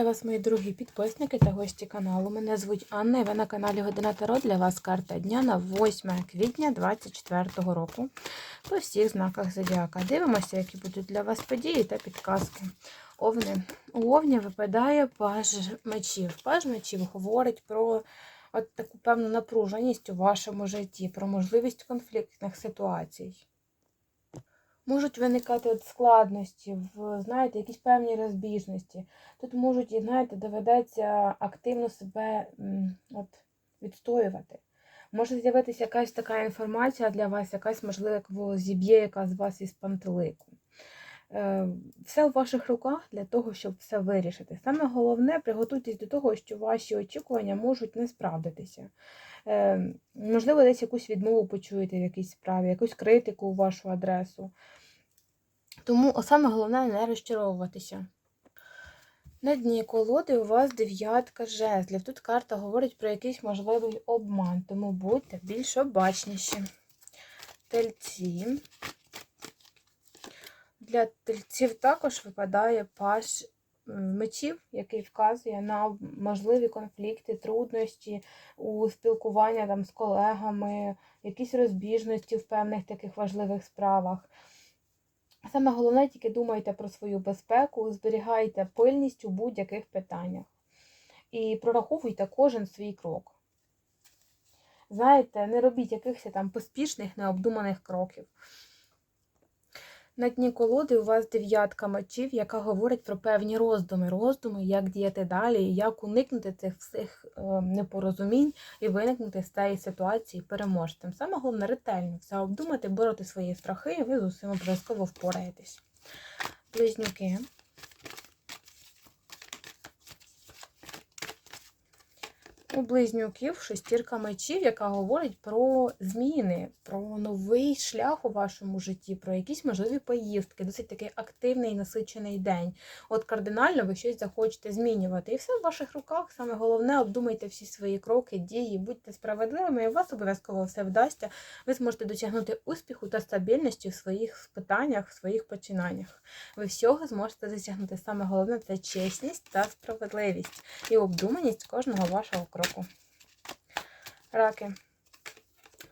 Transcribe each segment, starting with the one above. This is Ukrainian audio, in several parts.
Вітаю вас, мої дорогі підписники та гості каналу. Мене звуть Анна і ви на каналі Година Таро. Для вас карта дня на 8 квітня 2024 року по всіх знаках зодіака. Дивимося, які будуть для вас події та підказки. Овни. У Овні випадає паж мечів. Паж мечів говорить про от таку певну напруженість у вашому житті, про можливість конфліктних ситуацій. Можуть виникати от складності, в, знаєте, якісь певні розбіжності. Тут можуть, знаєте, доведеться активно себе от, відстоювати. Може з'явитися якась така інформація для вас, якась, можливо, зіб'є яка з вас із пантелику. Е, Все в ваших руках для того, щоб все вирішити. Саме головне, приготуйтесь до того, що ваші очікування можуть не справдитися. Е, Можливо, десь якусь відмову почуєте в якійсь справі, якусь критику у вашу адресу. Тому саме головне не розчаровуватися. На дні колоди у вас дев'ятка жезлів. Тут карта говорить про якийсь можливий обман, тому будьте більш обачніші. Тельці. Для тельців також випадає паш мечів, який вказує на можливі конфлікти, труднощі у спілкуванні там, з колегами, якісь розбіжності в певних таких важливих справах. Саме головне, тільки думайте про свою безпеку, зберігайте пильність у будь-яких питаннях. І прораховуйте кожен свій крок. Знаєте, не робіть якихось там поспішних, необдуманих кроків. На дні колоди у вас дев'ятка мечів, яка говорить про певні роздуми, роздуми, як діяти далі, як уникнути цих всіх непорозумінь і виникнути з цієї ситуації переможцем. Саме головне ретельно все обдумати, бороти свої страхи, і ви з усім обов'язково впораєтесь. Близнюки. У близнюків шестірка мечів, яка говорить про зміни, про новий шлях у вашому житті, про якісь можливі поїздки, досить такий активний і насичений день. От кардинально ви щось захочете змінювати. І все в ваших руках. Саме головне, обдумайте всі свої кроки, дії, будьте справедливими, і у вас обов'язково все вдасться. Ви зможете досягнути успіху та стабільності в своїх питаннях, в своїх починаннях. Ви всього зможете досягнути. Саме головне це чесність та справедливість і обдуманість кожного вашого кроку. Раки.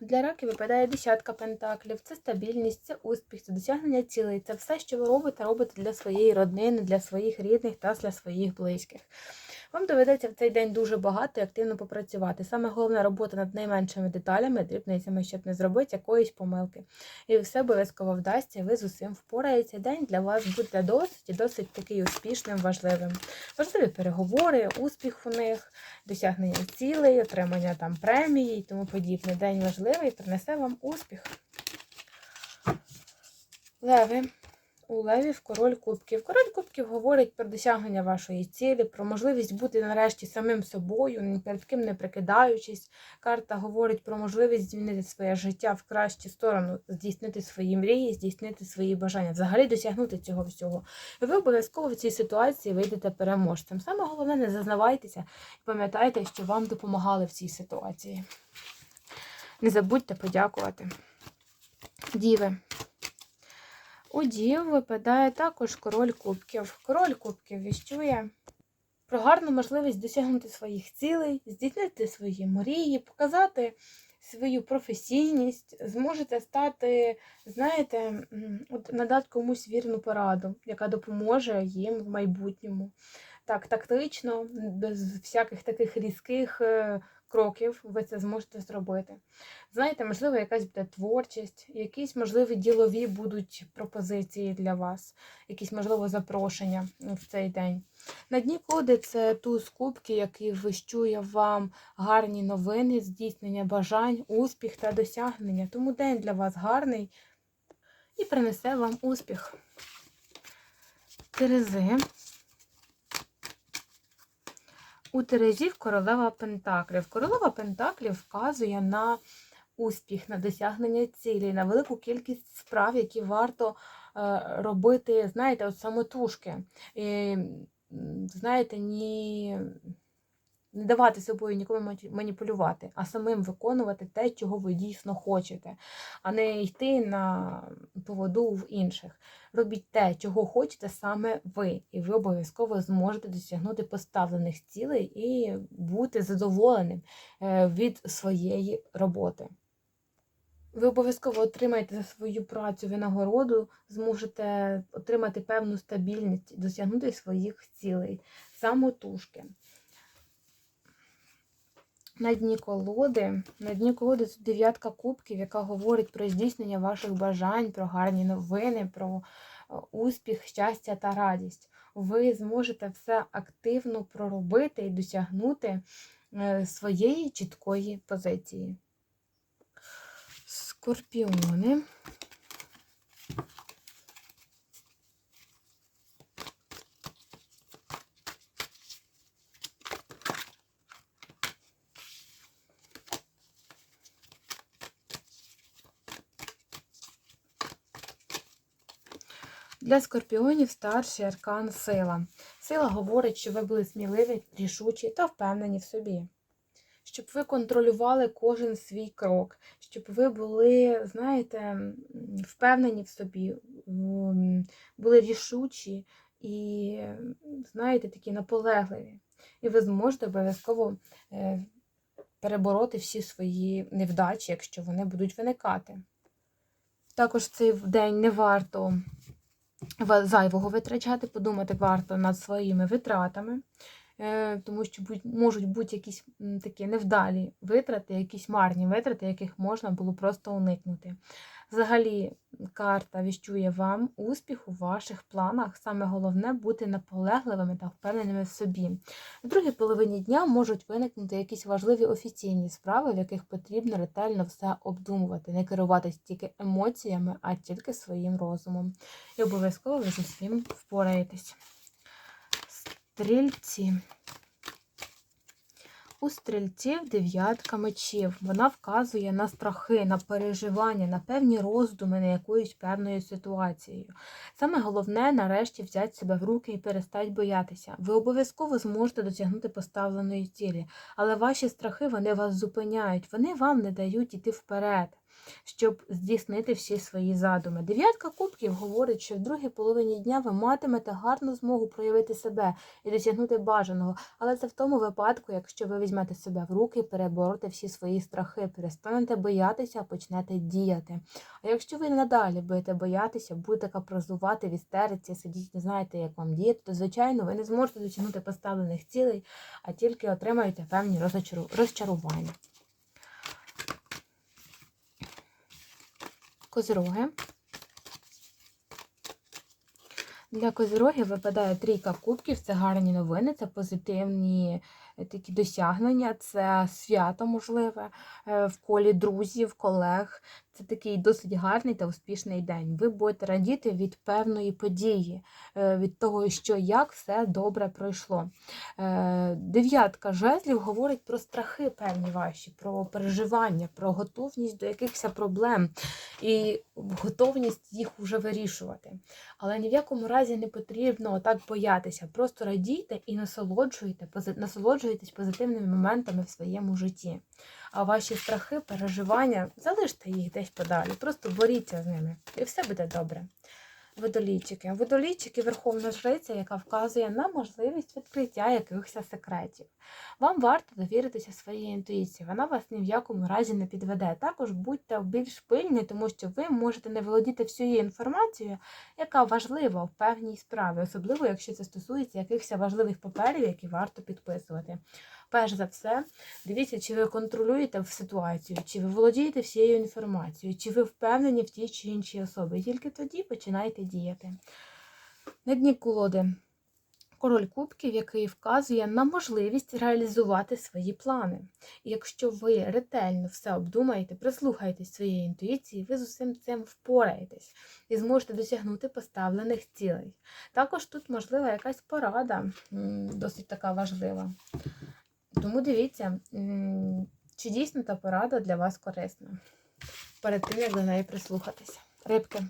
Для раки випадає десятка пентаклів. Це стабільність, це успіх, це досягнення цілей. Це все, що ви робите, робите для своєї родини, для своїх рідних та для своїх близьких. Вам доведеться в цей день дуже багато і активно попрацювати. Саме головна робота над найменшими деталями, дрібницями, щоб не зробити якоїсь помилки. І все обов'язково вдасться, і ви з усім впораєтеся. День для вас буде досить і досить такий успішним, важливим. Важливі переговори, успіх у них, досягнення цілей, отримання там премії і тому подібне. День важливий принесе вам успіх. Леви. У Левів король кубків. Король кубків говорить про досягнення вашої цілі, про можливість бути нарешті самим собою, перед ким не прикидаючись. Карта говорить про можливість змінити своє життя в кращу сторону, здійснити свої мрії, здійснити свої бажання, взагалі досягнути цього всього. І ви обов'язково в цій ситуації вийдете переможцем. Саме головне, не зазнавайтеся і пам'ятайте, що вам допомагали в цій ситуації. Не забудьте подякувати. Діви. У дів випадає також король кубків. Король кубків віщує про гарну можливість досягнути своїх цілей, здійснити свої мрії, показати свою професійність, зможете стати, знаєте, надати комусь вірну пораду, яка допоможе їм в майбутньому. Так, тактично, без всяких таких різких е, кроків ви це зможете зробити. Знаєте, можливо, якась буде творчість, якісь, можливі, ділові будуть пропозиції для вас, якісь, можливо, запрошення в цей день. На дні коди це туз кубки, який вищує вам гарні новини, здійснення бажань, успіх та досягнення. Тому день для вас гарний і принесе вам успіх. Терези. У Терезів королева Пентаклів. Королева Пентаклів вказує на успіх, на досягнення цілі, на велику кількість справ, які варто е, робити, знаєте, от самотужки. І, знаєте, ні не давати собою нікому маніпулювати, а самим виконувати те, чого ви дійсно хочете, а не йти на поводу в інших. Робіть те, чого хочете саме ви, і ви обов'язково зможете досягнути поставлених цілей і бути задоволеним е, від своєї роботи. Ви обов'язково отримаєте за свою працю винагороду, зможете отримати певну стабільність, досягнути своїх цілей, самотужки. На дні колоди, на дні колоди тут дев'ятка кубків, яка говорить про здійснення ваших бажань, про гарні новини, про е, успіх, щастя та радість. Ви зможете все активно проробити і досягнути е, своєї чіткої позиції. Скорпіони. Для скорпіонів старший аркан сила. Сила говорить, що ви були сміливі, рішучі та впевнені в собі. Щоб ви контролювали кожен свій крок, щоб ви були, знаєте, впевнені в собі, були рішучі і, знаєте, такі наполегливі. І ви зможете обов'язково е, перебороти всі свої невдачі, якщо вони будуть виникати. Також цей день не варто ва- зайвого витрачати, подумати варто над своїми витратами, е, тому що можуть бути якісь такі невдалі витрати, якісь марні витрати, яких можна було просто уникнути. Взагалі, карта віщує вам успіх у ваших планах. Саме головне бути наполегливими та впевненими в собі. В другій половині дня можуть виникнути якісь важливі офіційні справи, в яких потрібно ретельно все обдумувати, не керуватись тільки емоціями, а тільки своїм розумом. І обов'язково ви з усім впораєтесь. Стрільці. У стрільців дев'ятка мечів. Вона вказує на страхи, на переживання, на певні роздуми на якоюсь певною ситуацією. Саме головне нарешті взяти себе в руки і перестати боятися. Ви обов'язково зможете досягнути поставленої цілі, але ваші страхи вони вас зупиняють, вони вам не дають іти вперед. Щоб здійснити всі свої задуми. Дев'ятка кубків говорить, що в другій половині дня ви матимете гарну змогу проявити себе і досягнути бажаного, але це в тому випадку, якщо ви візьмете себе в руки, перебороте всі свої страхи, перестанете боятися, почнете діяти. А якщо ви надалі будете боятися, будете капразувати в істериці, сидіти, не знаєте, як вам діяти, то звичайно ви не зможете досягнути поставлених цілей, а тільки отримаєте певні розчару- розчарування. Козироги. Для козирогів випадає трійка кубків, це гарні новини, це позитивні е, такі досягнення, це свято можливе е, в колі друзів, колег. Це такий досить гарний та успішний день. Ви будете радіти від певної події, е, від того, що як все добре пройшло. Е, Дев'ятка жезлів говорить про страхи певні ваші, про переживання, про готовність до якихось проблем і готовність їх уже вирішувати. Але ні в якому разі не потрібно так боятися. Просто радійте і насолоджуйте, насолоджуйтесь позитивними моментами в своєму житті. А ваші страхи, переживання, залиште їх десь подалі. Просто боріться з ними, і все буде добре. Водолійчики. Водолійчики верховна жриця, яка вказує на можливість відкриття якихось секретів. Вам варто довіритися своїй інтуїції, вона вас ні в якому разі не підведе. Також будьте більш пильні, тому що ви можете не володіти всією інформацією, яка важлива в певній справі, особливо якщо це стосується якихось важливих паперів, які варто підписувати. Перш за все, дивіться, чи ви контролюєте ситуацію, чи ви володієте всією інформацією, чи ви впевнені в тій чи іншій особі. І тільки тоді починайте діяти. На дні колоди король кубків, який вказує на можливість реалізувати свої плани. І якщо ви ретельно все обдумаєте, прислухаєтесь своєї інтуїції, ви з усім цим впораєтесь і зможете досягнути поставлених цілей. Також тут можлива якась порада, досить така важлива. Тому дивіться, чи дійсно та порада для вас корисна. Перед тим, як до неї прислухатися. Рибки.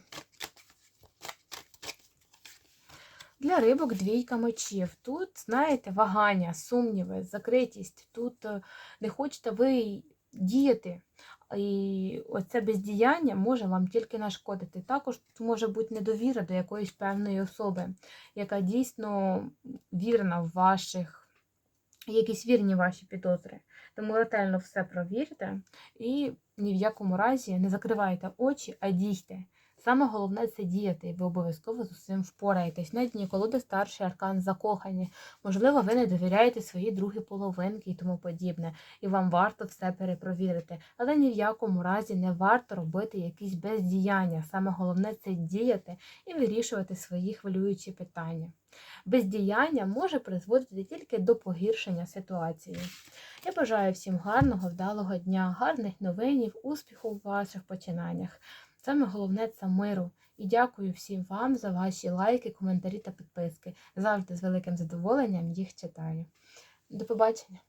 Для рибок двійка мечів. Тут, знаєте, вагання, сумніви, закритість. Тут е, не хочете ви діяти. І оце бездіяння може вам тільки нашкодити. Також може бути недовіра до якоїсь певної особи, яка дійсно вірна в ваших, якісь вірні ваші підозри. Тому ретельно все провірте і ні в якому разі не закривайте очі, а дійте. Саме головне це діяти, і ви обов'язково з усім впораєтесь. На дні колоди старший аркан закохані. Можливо, ви не довіряєте своїй другій половинки і тому подібне, і вам варто все перепровірити. Але ні в якому разі не варто робити якісь бездіяння. Саме головне це діяти і вирішувати свої хвилюючі питання. Бездіяння може призводити тільки до погіршення ситуації. Я бажаю всім гарного, вдалого дня, гарних новинів, успіху у ваших починаннях. Саме головне це миру. І дякую всім вам за ваші лайки, коментарі та підписки. Завжди з великим задоволенням їх читаю. До побачення!